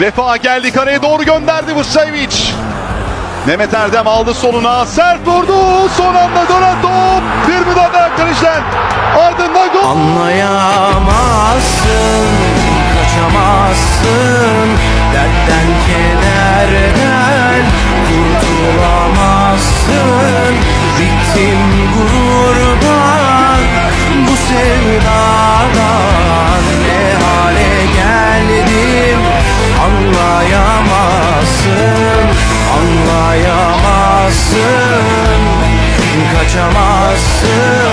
Vefa geldi kareye doğru gönderdi Vucevic. Mehmet Erdem aldı soluna. Sert vurdu. Son anda dönen top. Bir müdahale kalecinden. Ardından gol. Anlayamazsın, kaçamazsın